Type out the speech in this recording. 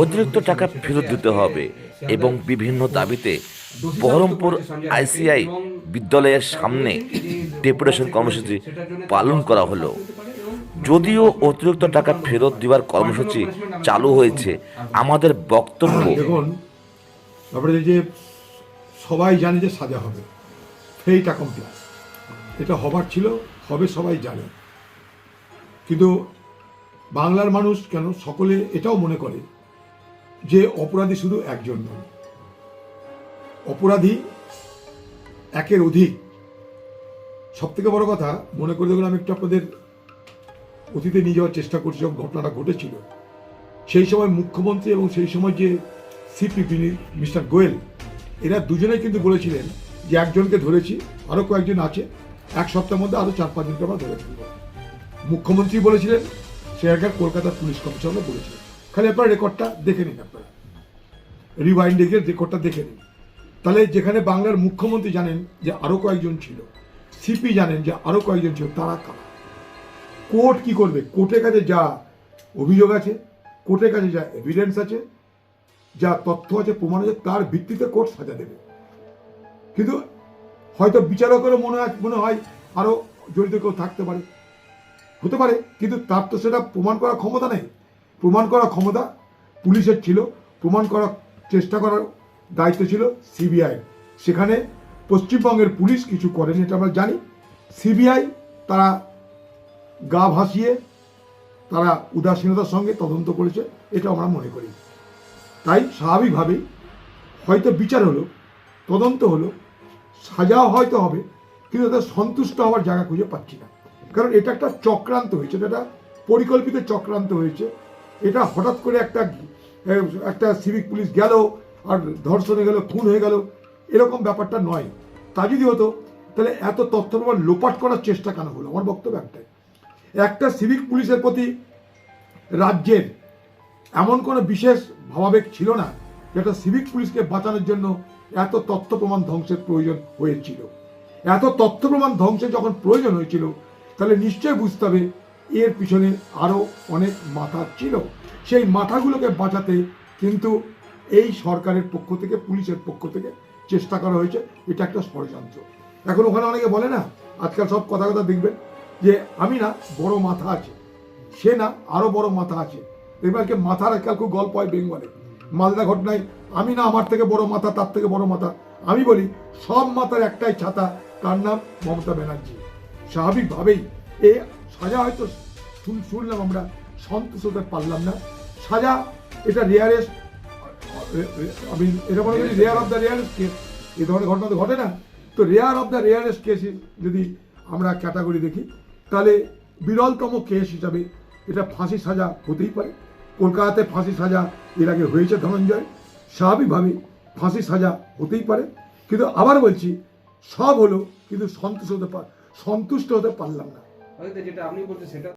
অতিরিক্ত টাকা ফেরত দিতে হবে এবং বিভিন্ন দাবিতে বহরমপুর আইসিআই বিদ্যালয়ের সামনে ডেপুটেশন কর্মসূচি পালন করা হলো। যদিও অতিরিক্ত টাকা ফেরত দেওয়ার কর্মসূচি চালু হয়েছে, আমাদের বক্তব্য দেখুন, তারপরে যে সবাই জানে যে সাজা হবে এটা হবার ছিল, হবে সবাই জানে। কিন্তু বাংলার মানুষ কেন সকলে এটাও মনে করে যে অপরাধী শুধু একজন নয়। অপরাধী একের অধিক। সব থেকে বড় কথা, মনে করে দেখুন, আমি একটু আপনাদের অতীতে নিয়ে যাওয়ার চেষ্টা করছি, যখন ঘটনাটা ঘটেছিল। সেই সময় মুখ্যমন্ত্রী এবং সেই সময় যে সিপিপি মিস্টার গোয়েল, এরা দুজনেই কিন্তু বলেছিলেন যে একজনকে ধরেছি আরও কয়েকজন আছে, এক সপ্তাহের মধ্যে আরও চার পাঁচজনকে আমরা ধরে ফেলব। মুখ্যমন্ত্রী বলেছিলেন সে আগের কলকাতার পুলিশ কমিশনারও বলেছিলেন খালি আপনার রেকর্ডটা দেখে নিন আপনারা। রিওয়াইন্ডে গিয়ে রেকর্ডটা দেখে নিন। তাহলে যেখানে বাংলার মুখ্যমন্ত্রী জানেন যে আরও কয়েকজন ছিল সিপি জানেন যে আরও কয়েকজন ছিল, তারা কারা? কোর্ট কি করবে? কোর্টের কাছে যা অভিযোগ আছে, কোর্টের কাছে যা এভিডেন্স আছে, যা তথ্য আছে, প্রমাণ আছে, তার ভিত্তিতে কোর্ট সাজা দেবে। কিন্তু হয়তো বিচারকেরও মনে মনে হয় আরও জড়িত কেউ থাকতে পারে। হতে পারে, কিন্তু তার তো সেটা প্রমাণ করার ক্ষমতা নেই। প্রমাণ করার ক্ষমতা পুলিশের ছিল, প্রমাণ করার চেষ্টা করার দায়িত্ব ছিল সিবিআই। সেখানে পশ্চিমবঙ্গের পুলিশ কিছু করেনি, এটা আমরা জানি। সিবিআই তারা গা ভাসিয়ে, তারা উদাসীনতার সঙ্গে তদন্ত করেছে এটা আমরা মনে করি। তাই স্বাভাবিকভাবেই হয়তো বিচার হলো, তদন্ত হলো, সাজাও হয়তো হবে, কিন্তু তাদের সন্তুষ্ট হওয়ার জায়গা খুঁজে পাচ্ছি না। কারণ এটা একটা চক্রান্ত হয়েছে, এটা পরিকল্পিত চক্রান্ত হয়েছে। এটা হঠাৎ করে একটা একটা সিভিক পুলিশ গেল আর ধর্ষণে গেল, খুন হয়ে গেল, এরকম ব্যাপারটা নয়। তা যদি হতো, তাহলে এত তথ্য প্রমাণ লোপাট করার চেষ্টা কেন হলো? আমার বক্তব্য একটাই। একটা সিভিক পুলিশের প্রতি রাজ্যের এমন কোনো বিশেষ ভাবাবেগ ছিল না, যেটা সিভিক পুলিশকে বাঁচানোর জন্য এত তথ্য প্রমাণ ধ্বংসের প্রয়োজন হয়েছিল। এত তথ্য প্রমাণ ধ্বংসের যখন প্রয়োজন হয়েছিল তাহলে নিশ্চয়ই বুঝতে হবে এর পিছনে আরও অনেক মাথা ছিল। সেই মাথাগুলোকে বাঁচাতে কিন্তু এই সরকারের পক্ষ থেকে, পুলিশের পক্ষ থেকে চেষ্টা করা হয়েছে। এটা একটা ষড়যন্ত্র। এখন ওখানে অনেকে বলে না, আজকাল সব কথা কথা দেখবেন, যে আমি না, বড় মাথা আছে। সে না আরও বড় মাথা আছে। এবার কি মাথার আজকাল খুব গল্প হয় বেঙ্গলে। মালদা ঘটনায়, আমি না, আমার থেকে বড় মাথা, তার থেকে বড় মাথা। আমি বলি, সব মাথার একটাই ছাতা, তার নাম মমতা ব্যানার্জি। স্বাভাবিকভাবেই এ সাজা হয়তো শুন- শুনলাম আমরা সন্তুষ্ট হতে পারলাম না। সাজা, এটা রেয়ারেস্ট আমি এটা মনে করি rare of the rarest case. এ ধরনের ঘটনা তো ঘটে না। তো rare of the rarest case যদি আমরা ক্যাটাগরি দেখি, তাহলে বিরলতম কেস হিসাবে এটা ফাঁসি সাজা হতেই পারে। কলকাতাতে ফাঁসি সাজা এর আগে হয়েছে ধনঞ্জয়। স্বাভাবিকভাবে ফাঁসি সাজা হতেই পারে। কিন্তু আবার বলছি, সব হলো কিন্তু সন্তুষ্ট হতে পার সন্তুষ্ট হতে পারলাম না। যেটা আপনি বলছেন সেটা